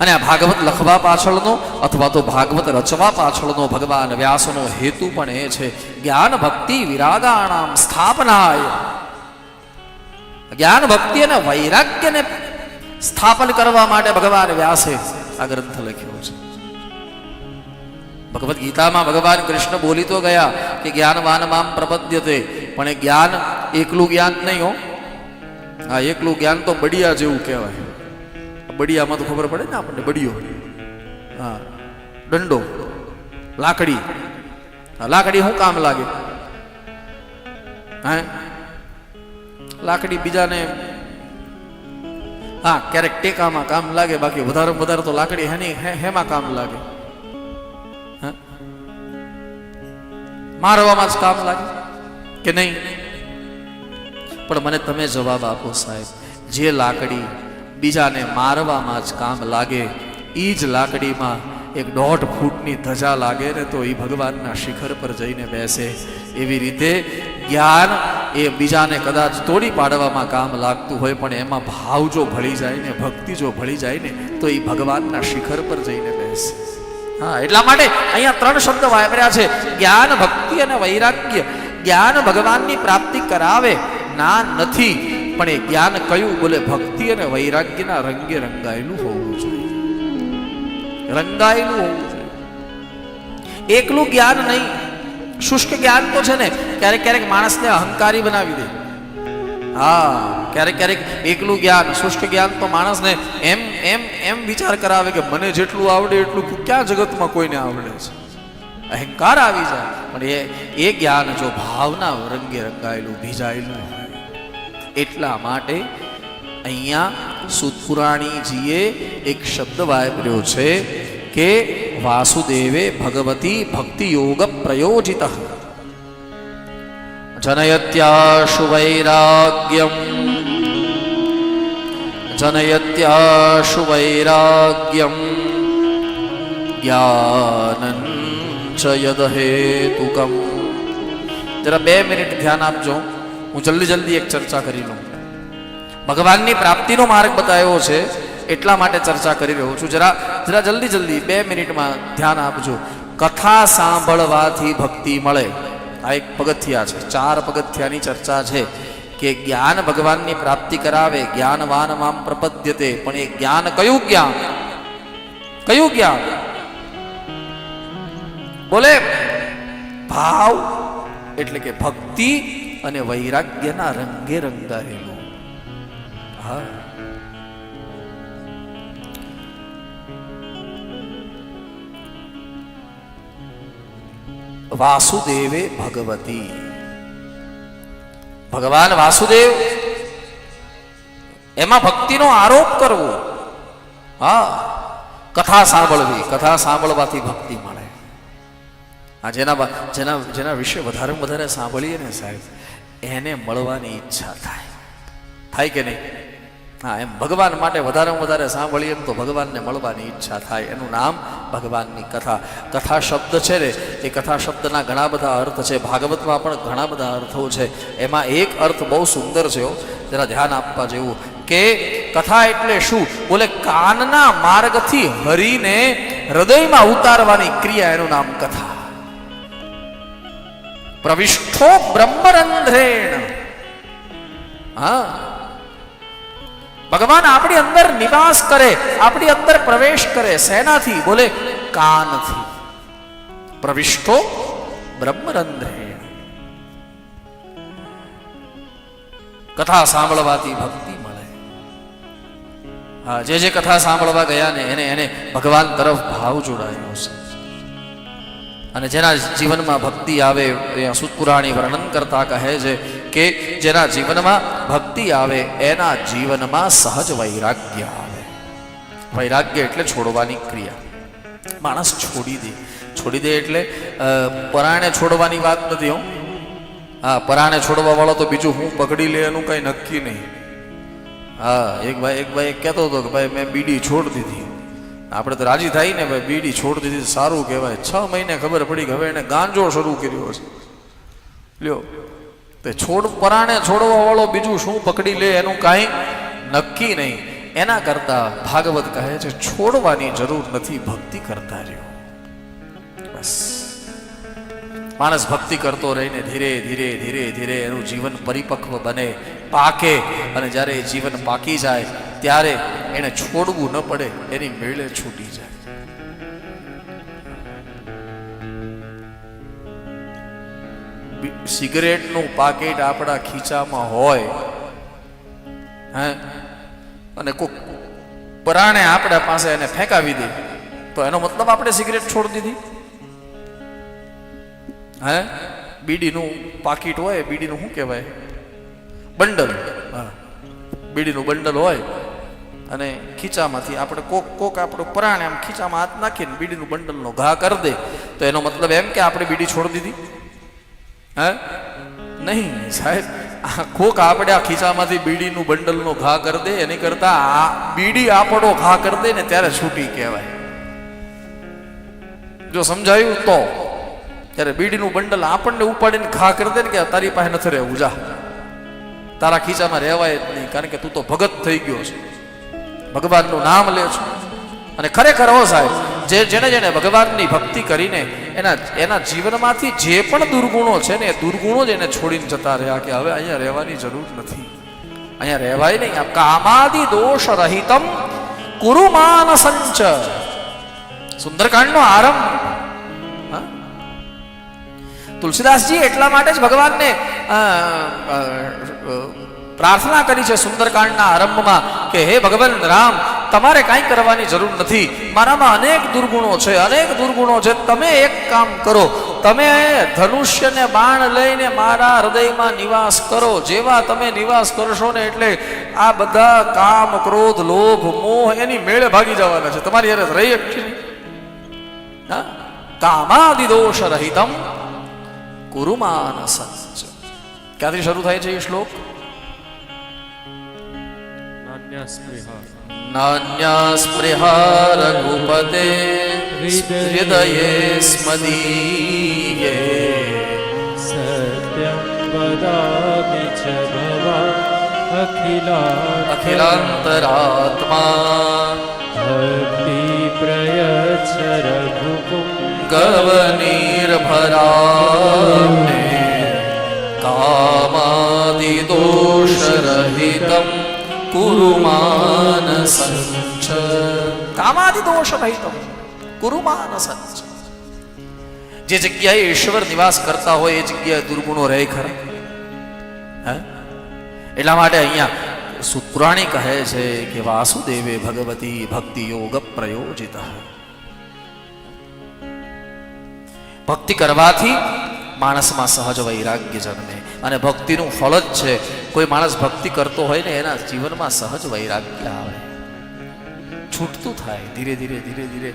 અને આ ભાગવત લખવા પાછળનો અથવા તો ભાગવત રચવા પાછળનો ભગવાન વ્યાસનો હેતુ પણ એ છે, જ્ઞાન ભક્તિ વિરાગાણામ સ્થાપનાય. જ્ઞાન ભક્તિ અને વૈરાગ્યને સ્થાપન કરવા માટે ભગવાન વ્યાસે આ ગ્રંથ લખ્યો છે. ભગવદ્ ગીતામાં ભગવાન કૃષ્ણ બોલી તો ગયા કે જ્ઞાનવાન મામ પ્રપદ્યતે. પણ એ જ્ઞાન એકલું જ્ઞાન નહીં હો. આ એકલું જ્ઞાન તો બડિયા જેવું કહેવાય. બડિયામાં તો ખબર પડે ને આપણને, બડિયો. હા. દંડો. લાકડી. લાકડી શું કામ લાગે? હા? લાકડી બીજાને હા, ક્યારેક ટેકામાં કામ લાગે, બાકી વધારે વધારે તો લાકડી હેની હેમાં કામ લાગે? મારવામાં જ કામ લાગે કે નહીં? પણ મને તમે જવાબ આપો સાહેબ, જે લાકડી બીજાને મારવામાં જ કામ લાગે. એ જ લાકડીમાં એક દોઢ ફૂટની ધજા લાગે ને તો એ ભગવાનના શિખર પર જઈને બેસે. એવી રીતે જ્ઞાન એ બીજાને કદાચ તોડી પાડવામાં કામ લાગતું હોય, પણ એમાં ભાવ જો ભળી જાય ને ભક્તિ જો ભળી જાય ને તો એ ભગવાનના શિખર પર જઈને બેસે. હા, એટલા માટે અહીંયા ત્રણ શબ્દ વાપર્યા છે. જ્ઞાન ભક્તિ અને વૈરાગ્ય. જ્ઞાન ભગવાનની પ્રાપ્તિ કરાવે, ના નથી. પણ એ જ્ઞાન કયું? બોલે, ભક્તિ અને વૈરાગ્યના રંગે રંગાયેલું હોવું જોઈએ. રંગાયેલું હોવું જોઈએ. એકલું જ્ઞાન નહીં. શુષ્ક જ્ઞાન તો છે ને, ક્યારેક ક્યારેક માણસને અહંકારી બનાવી દે. હા, ક્યારેક ક્યારેક એકલું જ્ઞાન, શુષ્ક જ્ઞાન તો માણસને એમ એમ એમ વિચાર કરાવે કે મને જેટલું આવડે એટલું ક્યાં જગતમાં કોઈને આવડે છે? અહંકાર આવી જાય. પણ એ એ જ્ઞાન જો ભાવના રંગે રંગાયેલું, ભીજાયેલું હોય એટલા માટે અહીંયા સુતપુરાણીજીએ એક શબ્દ વાપર્યો છે કે વાસુદેવે ભગવતી ભક્તિયોગ પ્રયોજિત. જનયત્યાશુ વૈરાગ્યમ. જનયત્યાશુ વૈરાગ્યમ. જ્ઞાનં ચ યદહેતુકમ જરા બે મિનિટ ધ્યાન આપજો. હું જલ્દી જલ્દી એક ચર્ચા કરી લઉં. ભગવાનની પ્રાપ્તિનો માર્ગ બતાવ્યો છે, એટલા માટે ચર્ચા કરી રહ્યો છું. જરા જરા જલ્દી જલ્દી, બે મિનિટમાં ધ્યાન આપજો. કથા સાંભળવાથી ભક્તિ મળે. આ એક પગથિયા છે, ચાર પગથિયાની ચર્ચા છે કે જ્ઞાન ભગવાનની પ્રાપ્તિ કરાવે, જ્ઞાનવાન મામ પ્રપદ્યતે. પણ એ જ્ઞાન કયું જ્ઞાન? કયું જ્ઞાન? બોલે, ભાવ એટલે કે ભક્તિ અને વૈરાગ્યના રંગે રંગાયેલું. હા. વાસુદેવે ભગવતી. ભગવાન વાસુદેવ, એમાં ભક્તિનો આરોપ કરવો. હા. કથા સાંભળવી, કથા સાંભળવાથી ભક્તિ મળે. આ જેના જેના જેના વિશે વધારે વધારે સાંભળીએ ને સાહેબ એને મળવાની ઈચ્છા થાય. થાય કે નહીં? હા, એમ ભગવાન માટે વધારેમાં વધારે સાંભળીએ તો ભગવાનને મળવાની ઈચ્છા થાય. એનું નામ ભગવાનની કથા. કથા શબ્દ છે ને, એ કથા શબ્દના ઘણા બધા અર્થ છે. ભાગવતમાં પણ ઘણા બધા અર્થો છે. એમાં એક અર્થ બહુ સુંદર છે. જરા ધ્યાન આપવા જેવું. કે કથા એટલે શું? બોલે, કાનના માર્ગથી હરીને હૃદયમાં ઉતારવાની ક્રિયા એનું નામ કથા. પ્રવિષ્ઠો બ્રહ્મરંધ્રેણ હા ભગવાન આપણી અંદર નિવાસ કરે આપણી અંદર પ્રવેશ કરે શેનાથી બોલે કાનથી પ્રવિષ્ઠો બ્રહ્મરંધ્રેણ કથા સાંભળવાથી ભક્તિ મળે હા જે જે કથા સાંભળવા ગયા ને એને એને ભગવાન તરફ ભાવ જોડાયો છે અને જેના જીવનમાં ભક્તિ આવે સુતપુરાણી વર્ણન કરતા કહે છે કે જેના જીવનમાં ભક્તિ આવે, એના જીવનમાં સહજ વૈરાગ્ય આવે. વૈરાગ્ય એટલે છોડવાની ક્રિયા. માણસ છોડી દે. છોડી દે એટલે પરાણે છોડવાની વાત નથી હું. હા, પરાણે છોડવા વાળો તો બીજું હું પકડી લે એનું કઈ નક્કી નહીં. હા, એક ભાઈ એક ભાઈ કહેતો હતો કે ભાઈ મેં બીડી છોડી દીધી. આપણે તો રાજી થાય ને ભાઈ, બીડી છોડ દીધી સારું કહેવાય. છ મહિને ખબર પડી કે હવે એને ગાંજો શરૂ કર્યો છે. લ્યો, તે છોડ, પરાણે છોડવા વાળો બીજું શું પકડી લે એનું કાંઈ નક્કી નહીં. એના કરતા ભાગવત કહે છે, છોડવાની જરૂર નથી, ભક્તિ કરતા રહ્યો. બસ. માણસ ભક્તિ કરતો રહીને ધીરે ધીરે ધીરે ધીરે એનું જીવન પરિપક્વ બને, પાકે. અને જ્યારે જીવન પાકી જાય ત્યારે એને છોડવું ન પડે, એની મેળે છૂટી જાય. સિગરેટનું પાકેટ આપણા ખીચામાં હોય, હે? અને કોક પરાણે આપણા પાસે એને ફેંકાવી દે, તો એનો મતલબ આપણે સિગરેટ છોડી દીધી? હે? બીડીનું પાકીટ હોય, બીડીનું શું કહેવાય? બંડલ. હા. બીડીનું બંડલ હોય અને ખીચામાંથી આપણે કોક કોક આપણું પરાણે આમ ખીચામાં હાથ નાખીને બીડીનું બંડલનો ઘા કરી દે. તો એનો મતલબ એમ કે આપણે બીડી છોડી દીધી? હે? નહીં સાહેબ, આ કોક આપણે આ ખીચામાંથી બીડીનું બંડલનો ઘા કરી દે, એની કરતાં આ બીડી આપણો ઘા કરી દે ને ત્યારે છૂટી કહેવાય. જો સમજાયું તો? ત્યારે બીડીનું બંડલ આપણને ઉપાડીને ઘા કરી દે ને કે તારી પાસે નથી રહેવું, જા. તારા ખીચામાં રહેવાય જ નહીં, કારણ કે તું તો ભગત થઈ ગયો છે. ભગવાનનું નામ લે છો. અને ખરેખર હો સાહેબ, જે જેને જેને ભગવાનની ભક્તિ કરીને એના એના જીવનમાંથી જે પણ દુર્ગુણો છે ને એ દુર્ગુણો જ એને છોડીને જતા રહ્યા કે હવે અહીંયા રહેવાની જરૂર નથી. અહીંયા રહેવાય નહીં. આ કામાદિ દોષ રહિતમ કુરુમાન સંચ સુંદરકાંડનો આરંભ? તુલસીદાસજી એટલા માટે જ ભગવાનને પ્રાર્થના કરી છે સુંદરકાંડના આરંભમાં કે હે ભગવાન રામ, તમારે કાંઈ કરવાની જરૂર નથી. મારામાં અનેક દુર્ગુણો છે, અનેક દુર્ગુણો છે. તમે એક કામ કરો, તમે ધનુષ્યને બાણ લઈને મારા હૃદયમાં નિવાસ કરો. જેવા તમે નિવાસ કરશો ને એટલે આ બધા કામ, ક્રોધ, લોભ, મોહ એની મેળે ભાગી જવાના છે. તમારી યાર રહી હા? કામાદિ દોષ રહિતમ કુરુમાન સંચ ક્યાંથી શરૂ થાય છે એ શ્લોક? નાન્યસ્પૃહા નાન્યા સ્પૃહા રઘુપતે હૃદયે સ્મદીયે સત્યં વદામિ ચ ભવા અખિલા અખિલાંતરાત્મા ભક્તિ પ્રયચ્છ રઘુકું ગવનીર્ભરાને કામાદિદોષરહિતમ કુરુ માનસંચ કામાદિદોષરહિતમ કુરુ માનસંચ જે જગ્યાએ ઈશ્વર નિવાસ કરતા હોય એ જગ્યાએ દુર્ગુણો રહે ખરા હે એટલા માટે અહીંયા સુપુરાણી કહે છે કે વાસુદેવે ભગવતી ભક્તિ યોગ પ્રયોજિત ભક્તિ કરવાથી માણસમાં સહજ વૈરાગ્ય જન્મે. અને ભક્તિનું ફળ જ છે. કોઈ માણસ ભક્તિ કરતો હોય ને, એના જીવનમાં સહજ વૈરાગ્ય આવે. છૂટતું થાય, ધીરે ધીરે ધીરે ધીરે.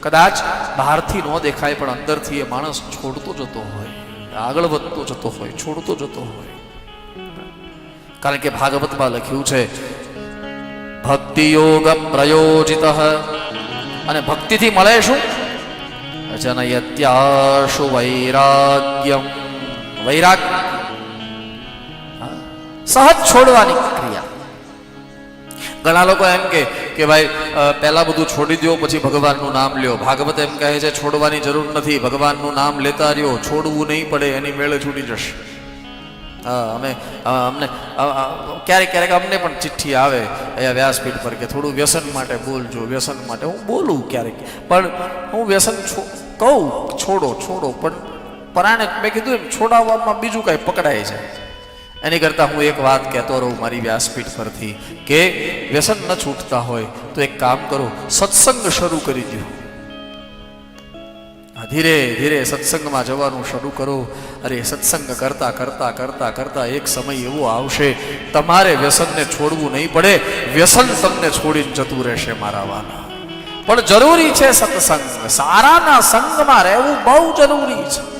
કદાચ બહારથી ન દેખાય, પણ અંદરથી એ માણસ છોડતો જતો હોય. આગળ વધતો જતો હોય, છોડતો જતો હોય. કારણ કે ભાગવતમાં લખ્યું છે ભક્તિ યોગ પ્રયોજિત. અને ભક્તિથી મળે શું? જનયત્યાશુ વૈરાગ્યમ વૈરાગ સહજ છોડવાની ક્રિયા। ઘણા લોકો એમ કે કે ભાઈ પહેલા બધું છોડી દો પછી ભગવાનનું નામ લ્યો. ભાગવત એમ કહે છે, છોડવાની જરૂર નથી. ભગવાનનું નામ લેતા રહ્યો. છોડવું નહીં પડે, એની મેળે છૂટી જશે. અમે અમને ક્યારેક ક્યારેક અમને પણ ચિઠ્ઠી આવે, અહીંયા વ્યાસપીઠ પર કે થોડું વ્યસન માટે બોલજો, વ્યસન માટે. હું બોલું ક્યારેક. પણ હું વ્યસન છો કહું, છોડો છોડો, પણ પરાણે મેં કીધું એમ, છોડાવવામાં બીજું કાંઈ પકડાય છે. એની કરતાં હું એક વાત કહેતો રહું મારી વ્યાસપીઠ પરથી, કે વ્યસન ન છૂટતા હોય, તો એક કામ કરો, સત્સંગ શરૂ કરી દો ધીરે ધીરે સત્સંગમાં જવાનું શરૂ કરો. અરે, સત્સંગ કરતા કરતા કરતા કરતા એક સમય એવો આવશે, તમારે વ્યસનને છોડવું નહીં પડે, વ્યસન તમને છોડીને જતું રહેશે મારા વાલા. પણ જરૂરી છે સત્સંગ. સારાના સંગમાં રહેવું બહુ જરૂરી છે.